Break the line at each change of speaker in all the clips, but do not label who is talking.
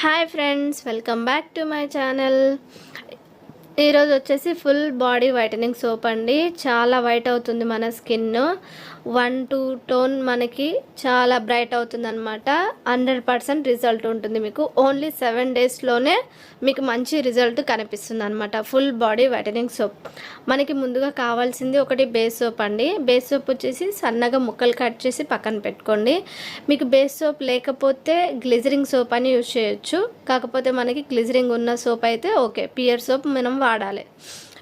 Hi friends welcome back to my channel. ఈరోజు వచ్చేసి full body whitening soap అండి. చాలా వైట్ అవుతుంది మన స్కిన్. వన్ టూ టోన్ మనకి చాలా బ్రైట్ అవుతుంది అనమాట హండ్రెడ్ పర్సెంట్ రిజల్ట్ ఉంటుంది మీకు. ఓన్లీ సెవెన్ డేస్లోనే మీకు మంచి రిజల్ట్ కనిపిస్తుంది అనమాట ఫుల్ బాడీ వైటనింగ్ సోప్. మనకి ముందుగా కావాల్సింది ఒకటి బేస్ సోప్ అండి. బేస్ సోప్ వచ్చేసి సన్నగా ముక్కలు కట్ చేసి పక్కన పెట్టుకోండి. మీకు బేస్ సోప్ లేకపోతే గ్లిజరింగ్ సోప్ అని యూజ్ చేయొచ్చు. కాకపోతే మనకి గ్లిజరింగ్ ఉన్న సోప్ అయితే ఓకే. పియర్ సోప్ మనం వాడాలి.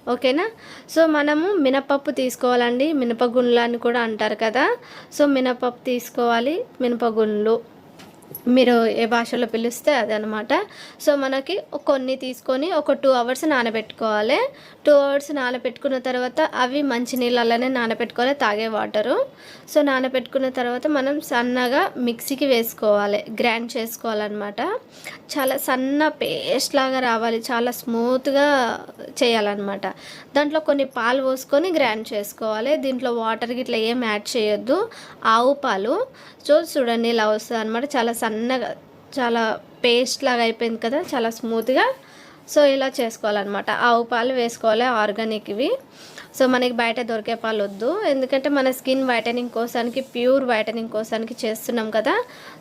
ఓకేనా? సో మనము మినపప్పు తీసుకోవాలండి. మినపగుండ్లు అని కూడా అంటారు కదా. సో మినపప్పు తీసుకోవాలి. మినపగుండ్లు. మీరు ఏ భాషలో పిలిస్తే అదనమాట. సో మనకి కొన్ని తీసుకొని ఒక టూ అవర్స్ నానబెట్టుకోవాలి. టూ అవర్స్ నానబెట్టుకున్న తర్వాత అవి మంచి నీళ్ళలోనే నానబెట్టుకోవాలి తాగే వాటరు. సో నానబెట్టుకున్న తర్వాత మనం సన్నగా మిక్సీకి వేసుకోవాలి. గ్రైండ్ చేసుకోవాలన్నమాట. చాలా సన్న పేస్ట్ లాగా రావాలి. చాలా స్మూత్గా చేయాలన్నమాట. దాంట్లో కొన్ని పాలు పోసుకొని గ్రైండ్ చేసుకోవాలి. దీంట్లో వాటర్ గిట్లా ఏం యాడ్ చేయొద్దు. ఆవు పాలు. సో చూడండి ఇలా వస్తుంది అనమాట చాలా సన్న సన్నగా చాలా పేస్ట్ లాగా అయిపోయింది కదా చాలా స్మూత్గా సో ఇలా చేసుకోవాలన్నమాట. ఆవు పాలు వేసుకోవాలి ఆర్గానిక్వి సో మనకి బయట దొరికే పాలు వద్దు. ఎందుకంటే మన స్కిన్ వైటనింగ్ కోసానికి ప్యూర్ వైటనింగ్ కోసానికి చేస్తున్నాం కదా.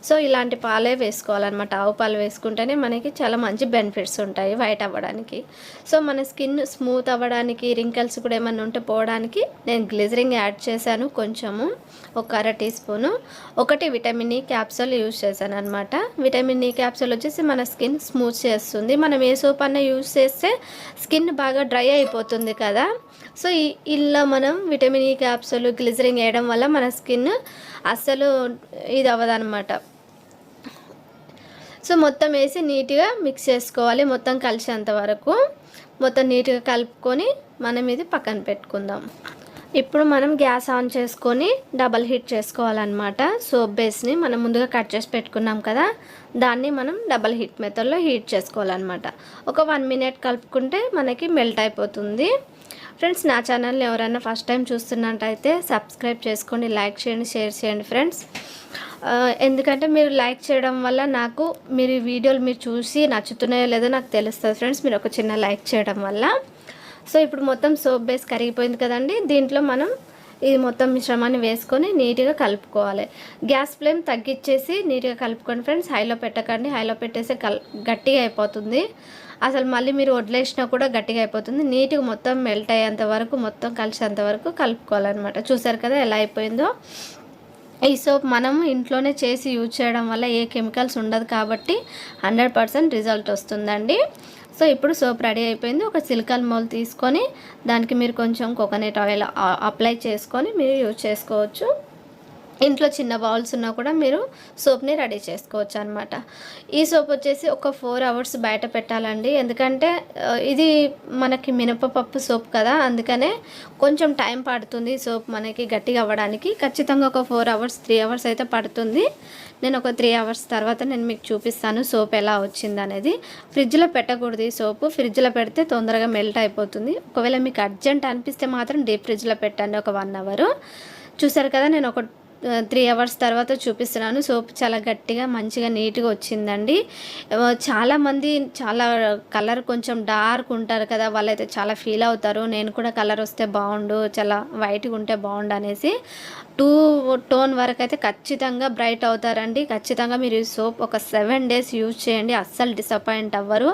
సో ఇలాంటి పాలే వేసుకోవాలన్నమాట. ఆవు పాలు వేసుకుంటేనే మనకి చాలా మంచి బెనిఫిట్స్ ఉంటాయి వైట్ అవ్వడానికి. సో మన స్కిన్ స్మూత్ అవ్వడానికి రింకల్స్ కూడా ఏమైనా ఉంటే పోవడానికి నేను గ్లిజరింగ్ యాడ్ చేశాను కొంచెము. ఒక అర టీ స్పూను. ఒకటి విటమిన్ ఈ క్యాప్సూల్ యూజ్ చేశాను అనమాట విటమిన్ ఈ క్యాప్సూల్ వచ్చేసి మన స్కిన్ స్మూత్ చేస్తుంది. మనం ఏ సోప్ ఏదైనా యూజ్ చేస్తే స్కిన్ బాగా డ్రై అయిపోతుంది కదా. సో ఇలా మనం విటమిన్ ఈ క్యాప్సులు గ్లిజరింగ్ వేయడం వల్ల మన స్కిన్ అస్సలు ఇది అవ్వదనమాట సో మొత్తం వేసి నీట్గా మిక్స్ చేసుకోవాలి మొత్తం కలిసేంత వరకు. మొత్తం నీట్గా కలుపుకొని మనం ఇది పక్కన పెట్టుకుందాం. ఇప్పుడు మనం గ్యాస్ ఆన్ చేసుకొని డబల్ హీట్ చేసుకోవాలన్నమాట. సోప్ బేస్ని మనం ముందుగా కట్ చేసి పెట్టుకున్నాం కదా దాన్ని మనం డబల్ హీట్ మెథడ్లో హీట్ చేసుకోవాలన్నమాట. ఒక వన్ మినిట్ కలుపుకుంటే మనకి మెల్ట్ అయిపోతుంది. ఫ్రెండ్స్ నా ఛానల్ని ఎవరైనా ఫస్ట్ టైం చూస్తున్నట్టయితే సబ్స్క్రైబ్ చేసుకోండి లైక్ చేయండి షేర్ చేయండి ఫ్రెండ్స్. ఎందుకంటే మీరు లైక్ చేయడం వల్ల నాకు మీరు వీడియోలు మీరు చూసి నచ్చుతున్నాయో లేదో నాకు తెలుస్తుంది ఫ్రెండ్స్. మీరు ఒక చిన్న లైక్ చేయడం వల్ల. సో ఇప్పుడు మొత్తం సోప్ బేస్ కరిగిపోయింది కదండి. దీంట్లో మనం ఇది మొత్తం మిశ్రమాన్ని వేసుకొని నీట్గా కలుపుకోవాలి. గ్యాస్ ఫ్లేమ్ తగ్గించేసి నీట్గా కలుపుకోండి ఫ్రెండ్స్. హైలో పెట్టకండి. హైలో పెట్టేస్తే కల్ గట్టిగా అయిపోతుంది. అసలు మళ్ళీ మీరు వదిలేసినా కూడా గట్టిగా అయిపోతుంది. నీట్గా మొత్తం మెల్ట్ అయ్యేంత వరకు మొత్తం కలిసేంత వరకు కలుపుకోవాలన్నమాట. చూసారు కదా ఎలా అయిపోయిందో? ఈ సోప్ మనం ఇంట్లోనే చేసి యూజ్ చేయడం వల్ల ఏ కెమికల్స్ ఉండదు కాబట్టి హండ్రెడ్ పర్సెంట్ రిజల్ట్ వస్తుందండి. సో ఇప్పుడు సోప్ రెడీ అయిపోయింది. ఒక సిలికాన్ మోల్ తీసుకొని దానికి మీరు కొంచెం కోకోనట్ ఆయిల్ అప్లై చేసుకొని మీరు యూజ్ చేసుకోవచ్చు. ఇంట్లో చిన్న బౌల్స్ ఉన్నా కూడా మీరు సోప్ని రెడీ చేసుకోవచ్చు అనమాట ఈ సోప్ వచ్చేసి ఒక ఫోర్ అవర్స్ బయట పెట్టాలండి. ఎందుకంటే ఇది మనకి మినపపప్పు సోప్ కదా అందుకనే కొంచెం టైం పడుతుంది సోప్ మనకి గట్టిగా అవ్వడానికి. ఖచ్చితంగా ఒక ఫోర్ అవర్స్ త్రీ అవర్స్ అయితే పడుతుంది. నేను ఒక త్రీ అవర్స్ తర్వాత నేను మీకు చూపిస్తాను సోప్ ఎలా వచ్చింది అనేది. ఫ్రిడ్జ్లో పెట్టకూడదు ఈ సోపు. ఫ్రిడ్జ్లో పెడితే తొందరగా మెల్ట్ అయిపోతుంది. ఒకవేళ మీకు అర్జెంట్ అనిపిస్తే మాత్రం డీప్ ఫ్రిడ్జ్లో పెట్టండి ఒక వన్ అవర్. చూసారు కదా నేను ఒక త్రీ అవర్స్ తర్వాత చూపిస్తున్నాను. సోప్ చాలా గట్టిగా మంచిగా నీట్గా వచ్చిందండి. చాలామంది చాలా కలర్ కొంచెం డార్క్ ఉంటారు కదా వాళ్ళైతే చాలా ఫీల్ అవుతారు. నేను కూడా కలర్ వస్తే బాగుండు చాలా వైట్గా ఉంటే బాగుండు అనేసి టూ టోన్ వరకు అయితే ఖచ్చితంగా బ్రైట్ అవుతారండి. ఖచ్చితంగా మీరు ఈ సోప్ ఒక సెవెన్ డేస్ యూజ్ చేయండి. అస్సలు డిసప్పాయింట్ అవ్వరు.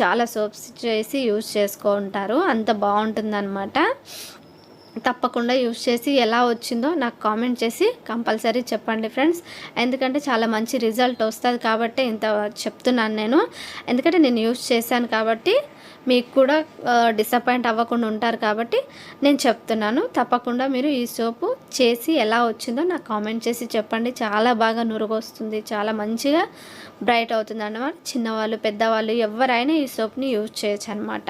చాలా సోప్స్ చేసి యూజ్ చేసుకుంటారు అంత బాగుంటుందన్నమాట. తప్పకుండా యూస్ చేసి ఎలా వచ్చిందో నాకు కామెంట్ చేసి కంపల్సరీ చెప్పండి ఫ్రెండ్స్. ఎందుకంటే చాలా మంచి రిజల్ట్ వస్తుంది కాబట్టి ఇంత చెప్తున్నాను నేను. ఎందుకంటే నేను యూస్ చేశాను కాబట్టి మీకు కూడా డిసప్పాయింట్ అవ్వకుండా ఉంటారు కాబట్టి నేను చెప్తున్నాను. తప్పకుండా మీరు ఈ సోపు చేసి ఎలా వచ్చిందో నాకు కామెంట్ చేసి చెప్పండి. చాలా బాగా నురుగొస్తుంది. చాలా మంచిగా బ్రైట్ అవుతుంది అన్నమాట. చిన్నవాళ్ళు పెద్దవాళ్ళు ఎవరైనా ఈ సోప్ని యూజ్ చేయొచ్చు అనమాట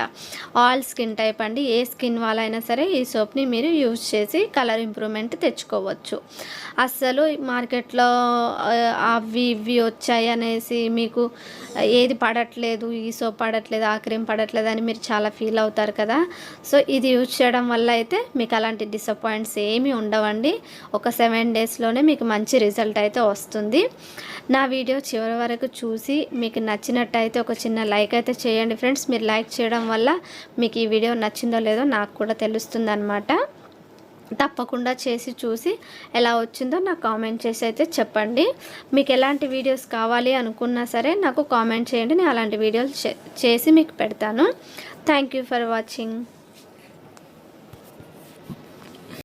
ఆల్ స్కిన్ టైప్ అండి. ఏ స్కిన్ వాళ్ళైనా సరే ఈ సోప్ని మీరు యూజ్ చేసి కలర్ ఇంప్రూవ్మెంట్ తెచ్చుకోవచ్చు. అస్సలు మార్కెట్లో అవి ఇవి వచ్చాయి అనేసి మీకు ఏది పడట్లేదు ఈ సోప్ పడట్లేదు ఆ క్రీమ్ పడట్లేదు అని మీరు చాలా ఫీల్ అవుతారు కదా. సో ఇది యూజ్ చేయడం వల్ల అయితే మీకు అలాంటి డిసప్పాయింట్స్ ఏమీ చేసుకోండి ఒక సెవెన్ డేస్లోనే మీకు మంచి రిజల్ట్ అయితే వస్తుంది. నా వీడియో చివరి వరకు చూసి మీకు నచ్చినట్టయితే ఒక చిన్న లైక్ అయితే చేయండి ఫ్రెండ్స్. మీరు లైక్ చేయడం వల్ల మీకు ఈ వీడియో నచ్చిందో లేదో నాకు కూడా తెలుస్తుంది అనమాట తప్పకుండా చేసి చూసి ఎలా వచ్చిందో నాకు కామెంట్ చేసి అయితే చెప్పండి. మీకు ఎలాంటి వీడియోస్ కావాలి అనుకున్నా సరే నాకు కామెంట్ చేయండి. నేను అలాంటి వీడియోలు చే- చేసి మీకు పెడతాను. Thank you for watching.